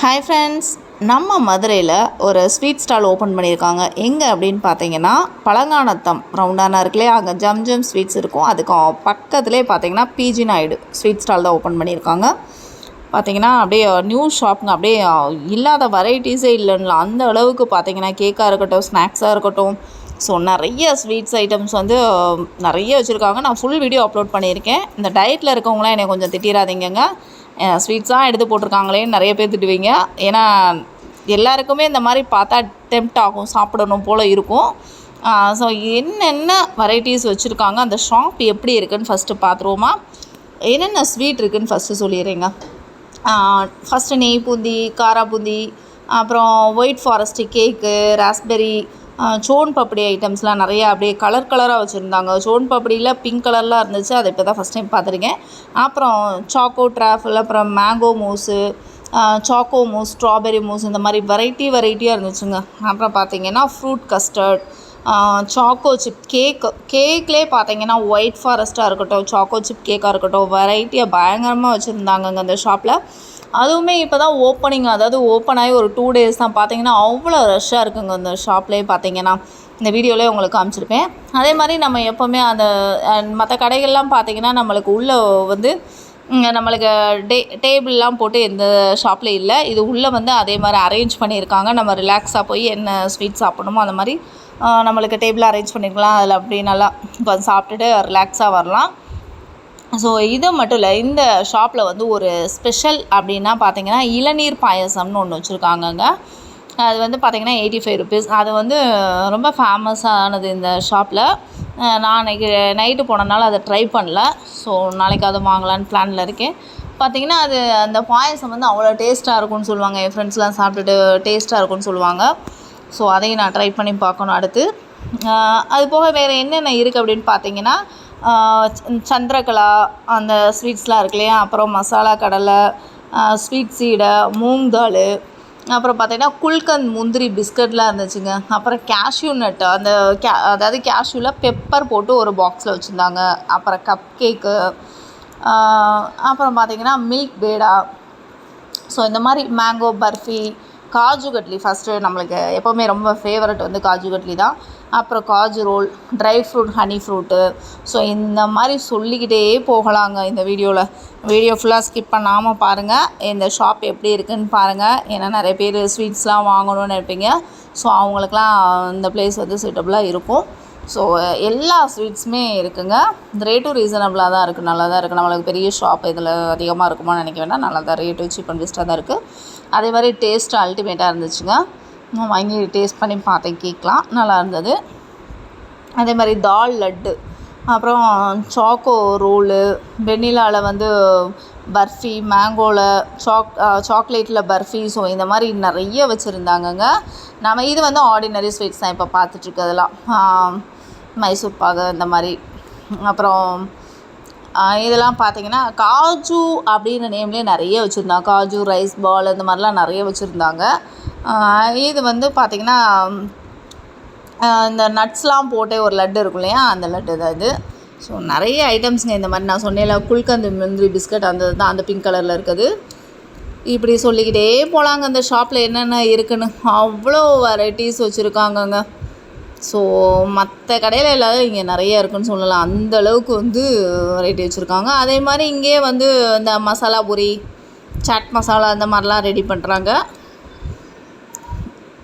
Hi friends நம்ம மதுரையில் ஒரு ஸ்வீட் ஸ்டால் ஓப்பன் பண்ணியிருக்காங்க. எங்கே அப்படின்னு பார்த்தீங்கன்னா பழங்கானத்தம் ரவுண்டானா இருக்குல்லையே அங்கே ஜம் ஜம் ஸ்வீட்ஸ் இருக்கும். அதுக்கு பக்கத்துலேயே பார்த்தீங்கன்னா பிஜி நாயுடு ஸ்வீட் ஸ்டால் தான் ஓப்பன் பண்ணியிருக்காங்க. பார்த்தீங்கன்னா அப்படியே நியூ ஷாப்புங்க அப்படியே இல்லாத வெரைட்டிஸே இல்லைன்னு அந்த அளவுக்கு பார்த்தீங்கன்னா கேக்காக இருக்கட்டும் ஸ்நாக்ஸாக இருக்கட்டும். ஸோ நிறைய ஸ்வீட்ஸ் ஐட்டம்ஸ் வந்து நிறைய வச்சுருக்காங்க. நான் ஃபுல் வீடியோ அப்லோட் பண்ணியிருக்கேன். இந்த டயட்டில் இருக்கவங்களாம் என்னை கொஞ்சம் திட்டிடாதீங்கங்க ஸ்வீட்ஸாக எடுத்து போட்டிருக்காங்களேன்னு நிறைய பேர் திட்டுவீங்க. ஏன்னா எல்லாருக்குமே இந்த மாதிரி பார்த்தா டெம்ட் ஆகும் சாப்பிடணும் போல் இருக்கும். ஸோ என்னென்ன வெரைட்டிஸ் வச்சுருக்காங்க அந்த ஷாப் எப்படி இருக்குதுன்னு ஃபஸ்ட்டு பார்த்துருவோமா என்னென்ன ஸ்வீட் இருக்குன்னு ஃபஸ்ட்டு சொல்லிடுறேங்க. ஃபஸ்ட்டு நெய் பூந்தி காரா பூந்தி அப்புறம் white forest cake raspberry son papdi ஐட்டம்ஸ்லாம் நிறையா அப்படியே கலர் கலராக வச்சுருந்தாங்க. சோன் பப்படியில் பிங்க் கலர்லாம் இருந்துச்சு. அதை இப்போ தான் ஃபஸ்ட் டைம் பார்த்துருக்கேன். அப்புறம் சாக்கோ ட்ராஃபில் அப்புறம் mango mousse choco mousse strawberry mousse இந்த மாதிரி வெரைட்டி வெரைட்டியாக இருந்துச்சுங்க. அப்புறம் பார்த்தீங்கன்னா fruit custard choco chip cake கேக்லேயே பார்த்தீங்கன்னா ஒயிட் ஃபாரஸ்ட்டாக இருக்கட்டும் சாக்கோ சிப் கேக்காக இருக்கட்டும் வெரைட்டியாக பயங்கரமாக வச்சுருந்தாங்கங்க அந்த ஷாப்பில் அதுவுமே இப்போ தான் ஓப்பனிங் அதாவது ஓப்பன் ஆகி ஒரு டூ டேஸ் தான் பார்த்தீங்கன்னா அவ்வளோ ரஷ்ஷாக இருக்குங்க அந்த ஷாப்லேயே பார்த்தீங்கன்னா இந்த வீடியோலேயே உங்களுக்கு காமிச்சிருப்பேன். அதே மாதிரி நம்ம எப்போவுமே அந்த மற்ற கடைகள்லாம் பார்த்தீங்கன்னா நம்மளுக்கு உள்ளே வந்து நம்மளுக்கு டே டேபிள்லாம் போட்டு எந்த ஷாப்பில் இல்லை. இது உள்ளே வந்து அதே மாதிரி அரேஞ்ச் பண்ணியிருக்காங்க. நம்ம ரிலாக்ஸாக போய் என்ன ஸ்வீட் சாப்பிடணுமோ அந்த மாதிரி நம்மளுக்கு டேபிள் அரேஞ்ச் பண்ணியிருக்கலாம் அதில் அப்படி நல்லா இப்போ சாப்பிட்டுட்டு ரிலாக்ஸாக வரலாம். ஸோ இது மட்டும் இல்லை இந்த ஷாப்பில் வந்து ஒரு ஸ்பெஷல் அப்படின்னா பார்த்தீங்கன்னா இளநீர் பாயசம்னு ஒன்று வச்சுருக்காங்கங்க. அது வந்து பார்த்திங்கன்னா எயிட்டி ஃபைவ் ருபீஸ் அது வந்து ரொம்ப ஃபேமஸானது இந்த ஷாப்பில் நான் அன்றைக்கி நைட்டு போனனால அதை ட்ரை பண்ணல. ஸோ நாளைக்கு அதை வாங்கலான்னு பிளானில் இருக்கேன். பார்த்திங்கன்னா அது அந்த பாயசம் வந்து அவ்வளோ டேஸ்ட்டாக இருக்கும்னு சொல்லுவாங்க. என் ஃப்ரெண்ட்ஸ்லாம் சாப்பிட்டுட்டு டேஸ்ட்டாக இருக்கும்னு சொல்லுவாங்க. ஸோ அதையும் நான் ட்ரை பண்ணி பார்க்கணும் அடுத்து. அது போக வேறு என்னென்ன இருக்குது அப்படின்னு பார்த்தீங்கன்னா சந்திரகலா அந்த ஸ்வீட்ஸ்லாம் இருக்கு இல்லையா? அப்புறம் மசாலா கடலை ஸ்வீட் சீடை மூங் தால் அப்புறம் பார்த்தீங்கன்னா குல்கந்த் முந்திரி பிஸ்கட்லாம் இருந்துச்சுங்க. அப்புறம் கேஷ்யூ நட்டு அந்த கே அதாவது கேஷ்யூவில் பெப்பர் போட்டு ஒரு பாக்ஸில் வச்சுருந்தாங்க. அப்புறம் கப் கேக்கு அப்புறம் பார்த்தீங்கன்னா மில்க் பேடா. ஸோ இந்த மாதிரி மேங்கோ பர்ஃபி காஜு கட்லி ஃபஸ்ட்டு நம்மளுக்கு எப்போவுமே ரொம்ப ஃபேவரட் வந்து காஜு கட்லி தான். அப்புறம் kaju roll dry fruit honey fruit so இந்த மாதிரி சொல்லிக்கிட்டே போகலாங்க இந்த வீடியோவில் வீடியோ ஃபுல்லாக ஸ்கிப் பண்ணாமல் பாருங்கள் இந்த ஷாப் எப்படி இருக்குதுன்னு பாருங்கள் ஏன்னா நிறைய பேர் ஸ்வீட்ஸ்லாம் வாங்கணும்னு நினைப்பீங்க. ஸோ அவங்களுக்குலாம் இந்த பிளேஸ் வந்து சூட்டபுளாக இருக்கும். ஸோ எல்லா ஸ்வீட்ஸுமே இருக்குங்க. ரேட்டும் ரீசனபிளாக தான் இருக்குது நல்லா தான் இருக்குது நம்மளுக்கு பெரிய ஷாப் இதில் அதிகமாக இருக்குமான்னு நினைக்க வேண்டாம். நல்லா தான் ரேட்டு சீப் அண்ட் பெஸ்ட்டாக தான் இருக்குது அதே மாதிரி டேஸ்ட்டு அல்டிமேட்டாக இருந்துச்சுங்க. வாங்கி டேஸ்ட் பண்ணி பார்த்தேன் கேட்கலாம். நல்லா இருந்தது. அதே மாதிரி தால் லட்டு. அப்புறம் சாக்கோ ரோலு வெண்ணிலாவில் வந்து பர்ஃபி மேங்கோவில் சாக் சாக்லேட்டில் பர்ஃபி ஸோ இந்த மாதிரி நிறைய வச்சுருந்தாங்கங்க. நம்ம இது வந்து ஆர்டினரி ஸ்வீட்ஸ் தான் இப்போ பார்த்துட்ருக்கதெல்லாம் மைசூர் பாகு இந்த மாதிரி. அப்புறம் இதெல்லாம் பார்த்தீங்கன்னா காஜு அப்படின்ற நேம்லேயே நிறைய வச்சுருந்தாங்க. காஜு ரைஸ் பால் இந்த மாதிரிலாம் நிறைய வச்சுருந்தாங்க. இது வந்து பார்த்திங்கன்னா இந்த நட்ஸ்லாம் போட்டே ஒரு லட்டு இருக்கும் இல்லையா? அந்த லட்டு தான் இது. ஸோ நிறைய ஐட்டம்ஸுங்க இந்த மாதிரி நான் சொன்னேன்ல. குல்கந்து முந்திரி பிஸ்கட் அந்த தான் அந்த பிங்க் கலரில் இருக்குது. இப்படி சொல்லிக்கிட்டே போகலாங்க அந்த ஷாப்பில் என்னென்ன இருக்குன்னு. அவ்வளோ வெரைட்டிஸ் வச்சுருக்காங்கங்க. ஸோ மற்ற கடையில் இல்லாத இங்கே நிறைய இருக்குன்னு சொல்லலாம். அந்த அளவுக்கு வந்து வெரைட்டி வச்சுருக்காங்க. அதே மாதிரி இங்கேயே வந்து இந்த மசாலா பூரி சாட் மசாலா அந்த மாதிரிலாம் ரெடி பண்ணுறாங்க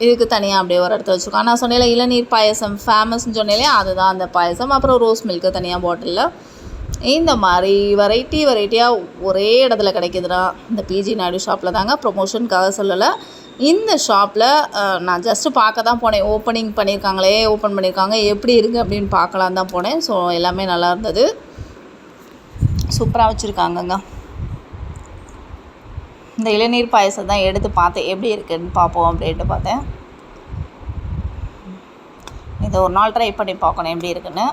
இதுக்கு தனியாக அப்படியே ஒரு இடத்துல வச்சுருக்கோம் நான் சொன்னேன் இளநீர் பாயசம் ஃபேமஸ்ன்னு சொன்னேலே அதுதான் அந்த பாயசம். அப்புறம் ரோஸ் மில்க்கு தனியாக பாட்டிலில் இந்த மாதிரி வெரைட்டி வெரைட்டியாக ஒரே இடத்துல கிடைக்குதுன்னா இந்த பிஜி நாயுடு ஷாப்பில் தாங்க ப்ரொமோஷனுக்காக சொல்லலை. இந்த ஷாப்பில் நான் ஜஸ்ட்டு பார்க்க தான் போனேன். ஓப்பனிங் பண்ணியிருக்காங்களே ஓப்பன் பண்ணியிருக்காங்க எப்படி இருக்குது அப்படின்னு பார்க்கலாம் தான் போனேன். ஸோ எல்லாமே நல்லா இருந்தது. சூப்பராக வச்சுருக்காங்கங்க. இந்த இளநீர் பாயசம் தான் எடுத்து பார்த்தேன். எப்படி இருக்குன்னு பார்ப்போம் அப்படின்ட்டு பார்த்தேன். இதை ஒரு நாள் ட்ரை பண்ணி பார்க்கணும் எப்படி இருக்குன்னு.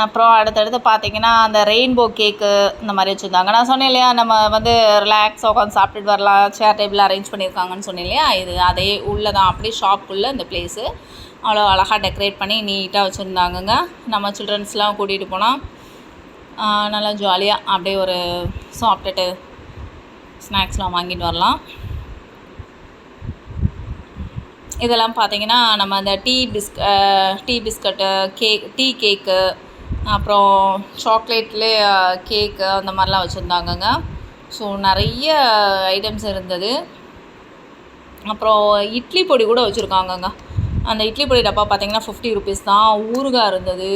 அப்புறம் அடுத்தடுத்து பார்த்தீங்கன்னா அந்த ரெயின்போ கேக்கு இந்த மாதிரி வச்சுருந்தாங்க. நான் சொன்னேன் இல்லையா நம்ம வந்து ரிலாக்ஸாக உட்காந்து சாப்பிட்டுட்டு வரலாம் சேர் டேபிள் அரேஞ்ச் பண்ணியிருக்காங்கன்னு சொன்னேன் இல்லையா? இது அதே உள்ளே தான் அப்படியே ஷாப்புக்குள்ளே இந்த ப்ளேஸு அவ்வளோ அழகாக டெக்கரேட் பண்ணி நீட்டாக வச்சுருந்தாங்கங்க. நம்ம சில்ட்ரன்ஸ்லாம் கூட்டிகிட்டு போனால் நல்லா ஜாலியாக அப்படியே ஒரு சாப்பிட்டுட்டு ஸ்நாக்ஸ்லாம் வாங்கிட்டு வரலாம். இதெல்லாம் பார்த்தீங்கன்னா நம்ம அந்த tea பிஸ்க tea biscuit cake tea cake அப்புறம் சாக்லேட்டில் கேக்கு அந்த மாதிரிலாம் வச்சுருந்தாங்கங்க. ஸோ நிறைய ஐட்டம்ஸ் இருந்தது. அப்புறம் இட்லி பொடி கூட வச்சுருக்காங்கங்க. அந்த இட்லி பொடி டப்பா பார்த்தீங்கன்னா ஃபிஃப்டி ருபீஸ் தான். ஊறுகாய் இருந்தது.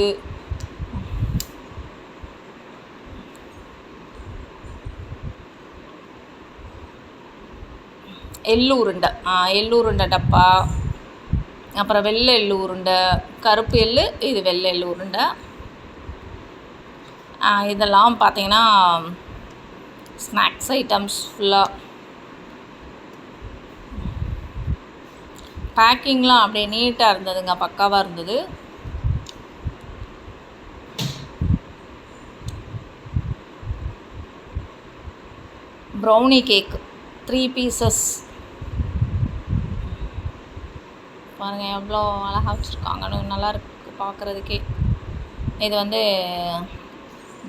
எள்ளு உருண்டை. எள்ளு உருண்டை டப்பா. அப்புறம் வெள்ளை எள்ளு உருண்டை. கருப்பு எள்ளு இது வெள்ளை எள்ளு உருண்டை. இதெல்லாம் பார்த்தீங்கன்னா ஸ்நாக்ஸ் ஐட்டம்ஸ் ஃபுல்லாக பேக்கிங்லாம் அப்படியே நீட்டாக இருந்ததுங்க பக்காவாக இருந்தது. ப்ரௌனி கேக் த்ரீ பீசஸ் பாருங்கள் எவ்வளோ அழகாக வச்சுருக்காங்கன்னு நல்லா இருக்கு பார்க்குறதுக்கே. இது வந்து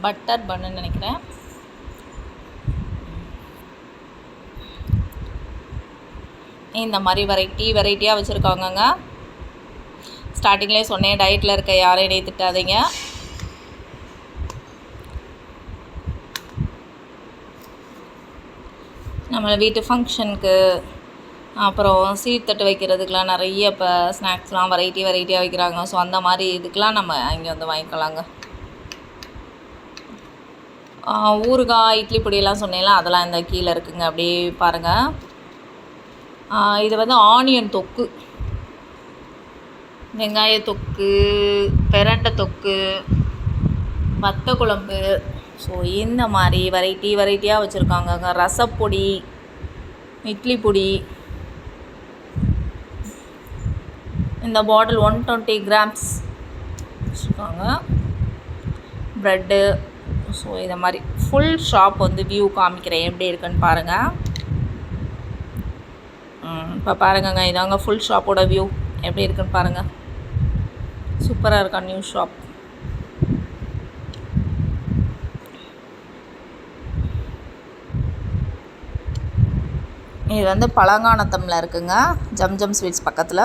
பட்டர் பன்னு நினைக்கிறேன். இந்த மாதிரி வெரைட்டி வெரைட்டியாக வச்சுருக்காங்கங்க ஸ்டார்டிங்லேயே சொன்னேன் டயட்டில் இருக்க யாரையும் இடையே திட்டாதீங்க. நம்ம வீட்டு ஃபங்க்ஷனுக்கு அப்புறம் சீர்தட்டு வைக்கிறதுக்கெலாம் நிறைய இப்போ ஸ்நாக்ஸ்லாம் வெரைட்டி வெரைட்டியாக வைக்கிறாங்க. ஸோ அந்த மாதிரி இதுக்கெலாம் நம்ம இங்கே வந்து வாங்கிக்கலாங்க. ஊறுகாய் இட்லி பொடியெல்லாம் சொன்னேன்ல அதெல்லாம் இந்த கீழே இருக்குங்க அப்படியே பாருங்கள் இது வந்து ஆனியன் தொக்கு. வெங்காய தொக்கு பெரண்டை தொக்கு வத்த குழம்பு. ஸோ இந்த மாதிரி வெரைட்டி வெரைட்டியாக வச்சுருக்காங்க ரசப்பொடி இட்லி பொடி. இந்த பாட்டில் ஒன் டுவெண்ட்டி கிராம்ஸ் வச்சுருக்காங்க. ப்ரெட்டு ஸோ இதை மாதிரி ஃபுல் ஷாப் வந்து வியூ காமிக்கிறேன். எப்படி இருக்குன்னு பாருங்கள் இப்போ பாருங்கங்க இதாங்க ஃபுல் ஷாப்போட வியூ எப்படி இருக்குன்னு பாருங்கள் சூப்பராக இருக்கா நியூ ஷாப் இது வந்து பழங்கானத்தமில் இருக்குங்க. ஜம்ஜம் ஸ்வீட்ஸ் பக்கத்தில்.